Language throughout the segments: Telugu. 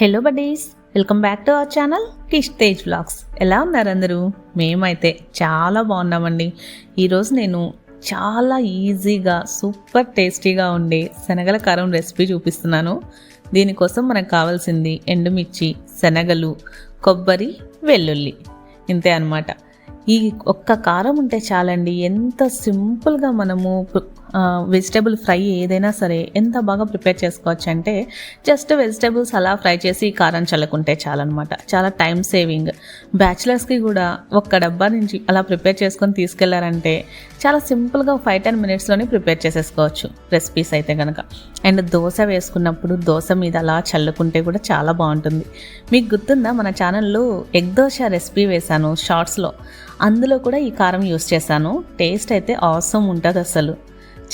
Hello buddies welcome back to our channel Kish Tej vlogs ఎలా ఉన్నారు అందరూ? మేమైతే చాలా బాగున్నామండి. ఈరోజు నేను చాలా ఈజీగా సూపర్ టేస్టీగా ఉండే శనగల కారం రెసిపీ చూపిస్తున్నాను. దీనికోసం మనకు కావాల్సింది ఎండుమిర్చి శనగలు కొబ్బరి వెల్లుల్లి. ఇంతే అనమాట ఈ ఒక్క కారం ఉంటే చాలండి ఎంత సింపుల్గా మనము వెజిటేబుల్ ఫ్రై ఏదైనా సరే ఎంత బాగా ప్రిపేర్ చేసుకోవచ్చు అంటే జస్ట్ వెజిటేబుల్స్ అలా ఫ్రై చేసి కారం చల్లుకుంటే చాలన్నమాట. చాలా టైం సేవింగ్ బ్యాచిలర్స్కి కూడా ఒక్క డబ్బా నుంచి అలా ప్రిపేర్ చేసుకొని తీసుకెళ్ళారంటే చాలా సింపుల్గా ఫైవ్ టెన్ మినిట్స్లోనే ప్రిపేర్ చేసేసుకోవచ్చు రెసిపీస్ అయితే కనుక అండ్ దోశ వేసుకున్నప్పుడు దోశ మీద అలా చల్లుకుంటే కూడా చాలా బాగుంటుంది. మీకు గుర్తుందా? మన ఛానల్లో ఎగ్ దోశ రెసిపీ వేశాను షార్ట్స్లో అందులో కూడా ఈ కారం యూస్ చేశాను. టేస్ట్ అయితే అవసరం ఉంటుంది అసలు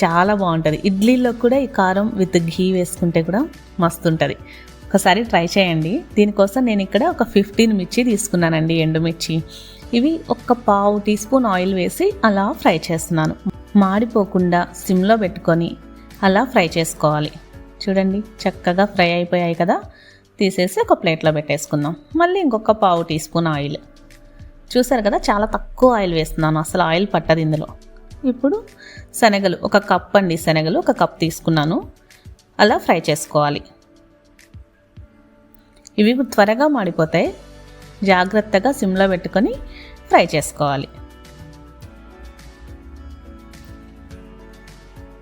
చాలా బాగుంటుంది. ఇడ్లీలో కూడా ఈ కారం విత్ ఘీ వేసుకుంటే కూడా మస్తు ఉంటుంది ఒకసారి ట్రై చేయండి. దీనికోసం నేను ఇక్కడ ఒక ఫిఫ్టీన్ మిర్చి తీసుకున్నానండి ఎండుమిర్చి. ఇవి ఒక పావు టీ స్పూన్ ఆయిల్ వేసి అలా ఫ్రై చేస్తున్నాను. మాడిపోకుండా సిమ్లో పెట్టుకొని అలా ఫ్రై చేసుకోవాలి. చూడండి చక్కగా ఫ్రై అయిపోయాయి కదా. తీసేసి ఒక ప్లేట్లో పెట్టేసుకుందాం. మళ్ళీ ఇంకొక పావు టీ స్పూన్ ఆయిల్. చూసారు కదా చాలా తక్కువ ఆయిల్ వేస్తున్నాను. అసలు ఆయిల్ పట్టదు ఇందులో. ఇప్పుడు శనగలు ఒక కప్ అండి శనగలు ఒక కప్ తీసుకున్నాను. అలా ఫ్రై చేసుకోవాలి. ఇవి త్వరగా మాడిపోతాయి. జాగ్రత్తగా సిమ్లో పెట్టుకొని ఫ్రై చేసుకోవాలి.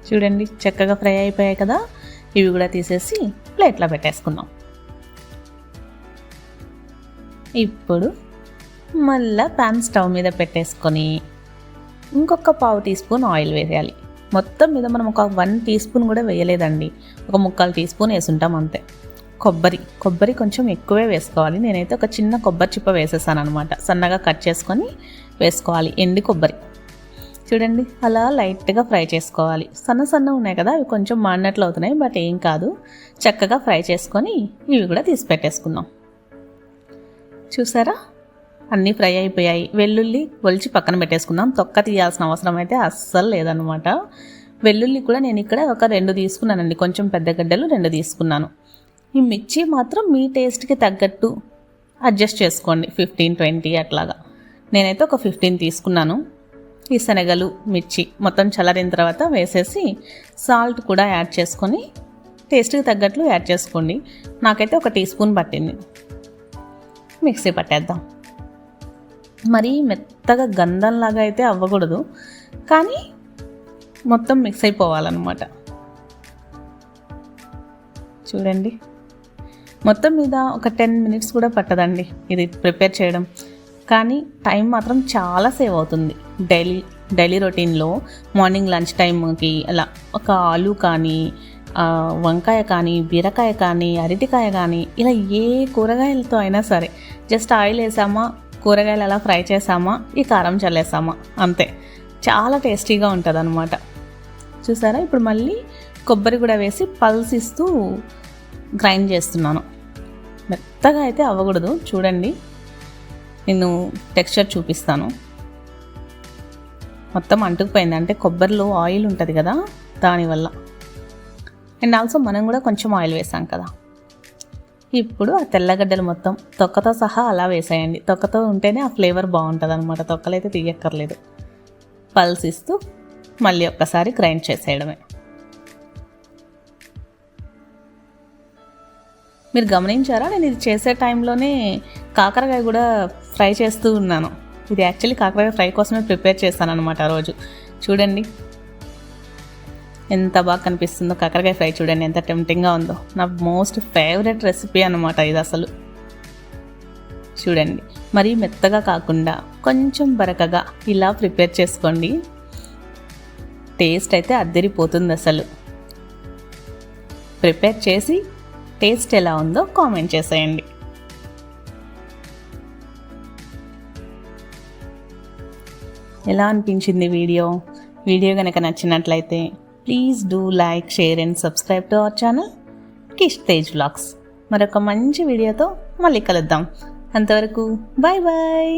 చూడండి చక్కగా ఫ్రై అయిపోయాయి కదా. ఇవి కూడా తీసేసి ప్లేట్లో పెట్టేసుకున్నాం ఇప్పుడు మళ్ళా ప్యాన్ స్టవ్ మీద పెట్టేసుకొని ఇంకొక పావు టీ స్పూన్ ఆయిల్ వేయాలి మొత్తం మీద మనం ఒక వన్ టీ స్పూన్ కూడా వేయలేదండి. ఒక ముక్కాలు టీ స్పూన్ వేసుంటాం అంతే. కొబ్బరి కొబ్బరి కొంచెం ఎక్కువే వేసుకోవాలి. నేనైతే ఒక చిన్న కొబ్బరి చిప్ప వేసేసాను అనమాట సన్నగా కట్ చేసుకొని వేసుకోవాలి. ఎండి కొబ్బరి. చూడండి అలా లైట్గా ఫ్రై చేసుకోవాలి. సన్న సన్న ఉన్నాయి కదా అవి కొంచెం మాడినట్లు అవుతున్నాయి బట్ ఏం కాదు. చక్కగా ఫ్రై చేసుకొని ఇవి కూడా తీసి పెట్టేసుకుందాం. చూసారా? అన్నీ ఫ్రై అయిపోయాయి. వెల్లుల్లి ఒలిచి పక్కన పెట్టేసుకుందాం. తొక్క తీయాల్సిన అవసరం అయితే అస్సలు లేదనమాట వెల్లుల్లి కూడా నేను ఇక్కడ ఒక రెండు తీసుకున్నానండి. కొంచెం పెద్ద గడ్డలు రెండు తీసుకున్నాను. ఈ మిర్చి మాత్రం మీ టేస్ట్కి తగ్గట్టు అడ్జస్ట్ చేసుకోండి. ఫిఫ్టీన్ ట్వంటీ అట్లాగా. నేనైతే ఒక ఫిఫ్టీన్ తీసుకున్నాను. ఈ శనగలు మిర్చి మొత్తం చల్లరిన తర్వాత వేసేసి సాల్ట్ కూడా యాడ్ చేసుకొని టేస్ట్కి తగ్గట్లు యాడ్ చేసుకోండి. నాకైతే ఒక టీ స్పూన్ పట్టింది. మిక్సీ పట్టేద్దాం. మరీ మెత్తగా గంధంలాగా అయితే అవ్వకూడదు. కానీ మొత్తం మిక్స్ అయిపోవాలన్నమాట. చూడండి. మొత్తం మీద ఒక టెన్ మినిట్స్ కూడా పట్టదండి ఇది ప్రిపేర్ చేయడం. కానీ టైం మాత్రం చాలా సేవ్ అవుతుంది. డైలీ డైలీ రొటీన్లో మార్నింగ్ లంచ్ టైంకి అలా ఒక ఆలు కానీ వంకాయ కానీ బీరకాయ కానీ అరటికాయ కానీ ఇలా ఏ కూరగాయలతో అయినా సరే జస్ట్ ఆయిల్ వేసామా కూరగాయలు అలా ఫ్రై చేసామా ఈ కారం చల్లేసామా అంతే. చాలా టేస్టీగా ఉంటుంది అనమాట చూసారా? ఇప్పుడు మళ్ళీ కొబ్బరి కూడా వేసి పల్స్ ఇస్తూ గ్రైండ్ చేస్తున్నాను. మెత్తగా అయితే అవ్వకూడదు చూడండి. నేను టెక్స్చర్ చూపిస్తాను. మొత్తం అంటుకుపోయింది. అంటే కొబ్బరిలో ఆయిల్ ఉంటుంది కదా దానివల్ల. అండ్ ఆల్సో మనం కూడా కొంచెం ఆయిల్ వేసాం కదా. ఇప్పుడు ఆ తెల్లగడ్డలు మొత్తం తొక్కతో సహా అలా వేసేయండి. తొక్కతో ఉంటేనే ఆ ఫ్లేవర్ బాగుంటుంది అనమాట తొక్కలైతే తీయక్కర్లేదు. పల్స్ ఇస్తూ మళ్ళీ ఒక్కసారి గ్రైండ్ చేసేయడమే. మీరు గమనించారా? నేను ఇది చేసే టైంలోనే కాకరకాయ కూడా ఫ్రై చేస్తూ ఉన్నాను. ఇది యాక్చువల్లీ కాకరకాయ ఫ్రై కోసమే ప్రిపేర్ చేస్తాను అనమాట ఆ రోజు. చూడండి. ఎంత బాగా కనిపిస్తుందో కాకరకాయ ఫ్రై చూడండి ఎంత టెంప్టింగ్గా ఉందో. నా మోస్ట్ ఫేవరెట్ రెసిపీ అనమాట ఇది అసలు. చూడండి. మరీ మెత్తగా కాకుండా కొంచెం బరకగా ఇలా ప్రిపేర్ చేసుకోండి. టేస్ట్ అయితే అద్దరిపోతుంది అసలు. ప్రిపేర్ చేసి టేస్ట్ ఎలా ఉందో కామెంట్ చేసేయండి. ఎలా అనిపించింది వీడియో? వీడియో కనుక నచ్చినట్లయితే please do like share and subscribe to our channel Kish Tej vlogs మరొక మంచి వీడియోతో మళ్ళీ కలుద్దాం. అంతవరకు బాయ్ బాయ్